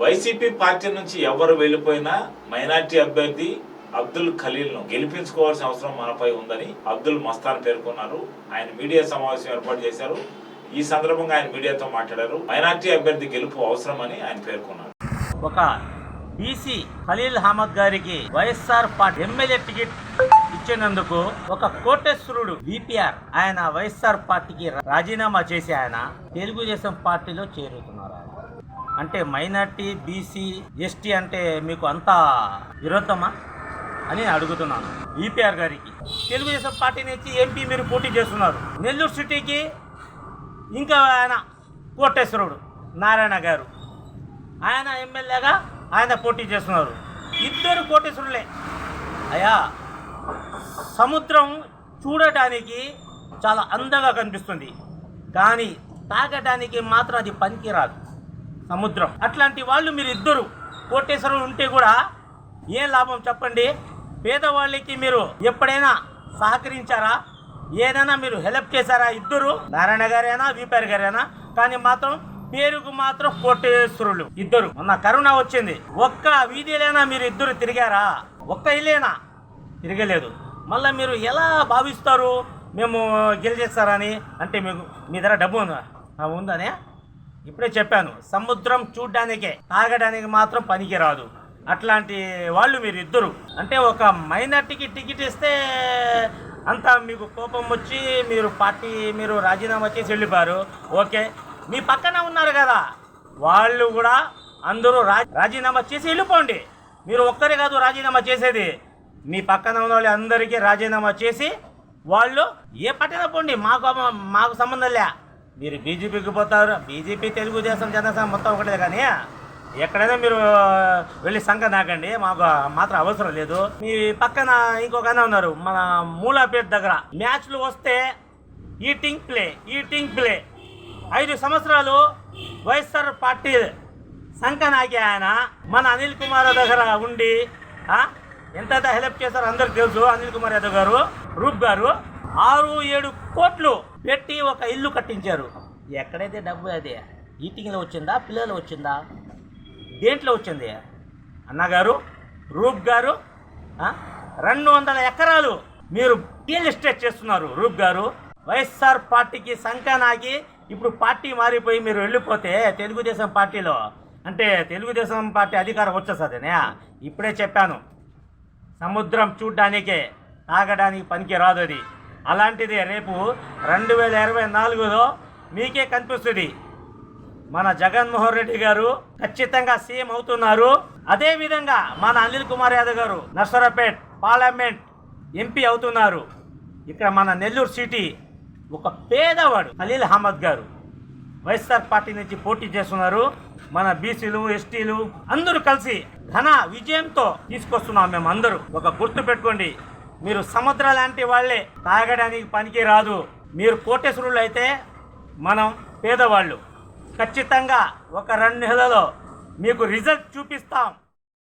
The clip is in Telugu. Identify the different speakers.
Speaker 1: వైసీపీ పార్టీ నుంచి ఎవరు వెళ్ళిపోయినా మైనార్టీ అభ్యర్థి అబ్దుల్ ఖలీల్ను గెలిపించుకోవాల్సిన అవసరం మనపై ఉందని అబ్దుల్ మస్తాన్ పేర్కొన్నారు. ఆయన మీడియా సమావేశం ఏర్పాటు చేశారు. ఈ సందర్భంగా ఆయన మీడియాతో మాట్లాడారు. మైనార్టీ అభ్యర్థి గెలుపు అవసరమని ఆయన పేర్కొన్నారు.
Speaker 2: ఒక బీసీ ఖలీల్ అహ్మద్ గారికి వైఎస్ఆర్ పార్టీ ఎమ్మెల్యే టికెట్ ఇచ్చినందుకు ఒక కోటేశ్వరుడు విపిఆర్ ఆయన వైఎస్ఆర్ పార్టీకి రాజీనామా చేసి ఆయన తెలుగుదేశం పార్టీలో చేరుతున్నారు ఆయన. అంటే మైనార్టీ బీసీ ఎస్టీ అంటే మీకు అంతా విరుద్ధమా అని అడుగుతున్నాను ఈపీఆర్ గారికి. తెలుగుదేశం పార్టీ నుంచి ఎంపీ మీరు పోటీ చేస్తున్నారు. నెల్లూరు సిటీకి ఇంకా ఆయన కోటేశ్వరుడు నారాయణ గారు. ఆయన ఎమ్మెల్యేగా ఆయన పోటీ చేస్తున్నారు. ఇద్దరు కోటేశ్వరులే. అయ్యా సముద్రం చూడటానికి చాలా అందంగా కనిపిస్తుంది. కానీ తాగడానికి మాత్రం అది పనికిరాదు. సముద్రం. అట్లాంటి వాళ్ళు మీరు ఇద్దరు కోటేశ్వరులు ఉంటే కూడా ఏ లాభం చెప్పండి? పేదవాళ్ళకి మీరు ఎప్పుడైనా సహకరించారా? ఏదైనా మీరు హెల్ప్ చేశారా ఇద్దరు? నారాయణ గారైనా వీపారి గారైనా? కానీ మాత్రం పేరుకు మాత్రం కోటేశ్వరులు ఇద్దరు. మొన్న కరోనా వచ్చింది. ఒక్క వీధిలైనా మీరు ఇద్దరు తిరిగారా? ఒక్క ఇల్లేనా? తిరగలేదు. మళ్ళీ మీరు ఎలా భావిస్తారు? మేము గెలిచేస్తారని? అంటే మీకు మీ దగ్గర డబ్బు ఉందా? ఉందనే? ఇప్పుడే చెప్పాను సముద్రం చూడ్డానికే తాగడానికి మాత్రం పనికి రాదు అట్లాంటి వాళ్ళు మీరు ఇద్దరు అంటే ఒక మైనార్టీకి టికెట్ ఇస్తే అంతా మీకు కోపం వచ్చి మీరు పార్టీ మీరు రాజీనామా చేసి వెళ్ళిపోయారు. ఓకే. మీ పక్కన ఉన్నారు కదా. వాళ్ళు కూడా అందరూ రాజీనామా చేసి వెళ్ళిపోండి. మీరు ఒక్కరే కాదు రాజీనామా చేసేది. మీ పక్కన ఉన్న వాళ్ళు అందరికీ రాజీనామా చేసి వాళ్ళు ఏ పట్టిన పోండి? మాకు మాకు సంబంధం లే. మీరు బీజేపీకి పోతారు. బీజేపీ తెలుగుదేశం జనసేన మొత్తం ఒకటే కానీ ఎక్కడైనా మీరు వెళ్ళి సంఘ నాకండి. మాకు మాత్రం అవసరం లేదు. మీ పక్కన ఇంకొక ఉన్నారు. మన మూలాపేట దగ్గర. మ్యాచ్లు వస్తే ఈటింగ్ ప్లే ఈటింగ్ ప్లే. ఐదు సంవత్సరాలు వైఎస్ఆర్ పార్టీ సంఘ నాకే ఆయన. మన అనిల్ కుమార్ దగ్గర ఉండి ఎంత హెల్ప్ చేశారో అందరికి తెలుసు. అనిల్ కుమార్ యాదవ్ గారు రూప్ గారు. ఆరు ఏడు కోట్లు పెట్టి ఒక ఇల్లు కట్టించారు. ఎక్కడైతే డబ్బు అది? ఈటింగ్లో వచ్చిందా? పిల్లలు వచ్చిందా? దేంట్లో వచ్చింది? అన్నగారు రూప్ గారు రెండు వందల ఎకరాలు మీరు రియల్ ఎస్టేట్ చేస్తున్నారు రూప్ గారు. వైఎస్ఆర్ పార్టీకి సంకనాగి ఇప్పుడు పార్టీ మారిపోయి మీరు వెళ్ళిపోతే తెలుగుదేశం పార్టీలో అంటే తెలుగుదేశం పార్టీ అధికారం వచ్చేస్తుందనే ఇప్పుడే చెప్పాను. సముద్రం చూడ్డానికే తాగడానికి పనికి రాదు అది. అలాంటిదే రేపు రెండు వేల ఇరవై నాలుగులో మీకే కనిపిస్తుంది. మన జగన్మోహన్ రెడ్డి గారు ఖచ్చితంగా సీఎం అవుతున్నారు. అదే విధంగా మన అనిల్ కుమార్ యాదవ్ గారు నర్సరాపేట్ పార్లమెంట్ ఎంపీ అవుతున్నారు. ఇక్కడ మన నెల్లూరు సిటీ ఒక పేదవాడు అలీల్ అహ్మద్ గారు వైఎస్ఆర్ పార్టీ నుంచి పోటీ చేస్తున్నారు. మన బీసీలు ఎస్టీలు అందరూ కలిసి ఘన విజయంతో తీసుకొస్తున్నాం మేము అందరూ ఒక గుర్తు పెట్టుకోండి మీరు సముద్ర లాంటి వాళ్ళే తాగడానికి పనికి రాదు. మీరు కోటేశ్వరులు అయితే మనం పేదవాళ్ళు. ఖచ్చితంగా ఒక రెండు నెలలో మీకు రిజల్ట్ చూపిస్తాం.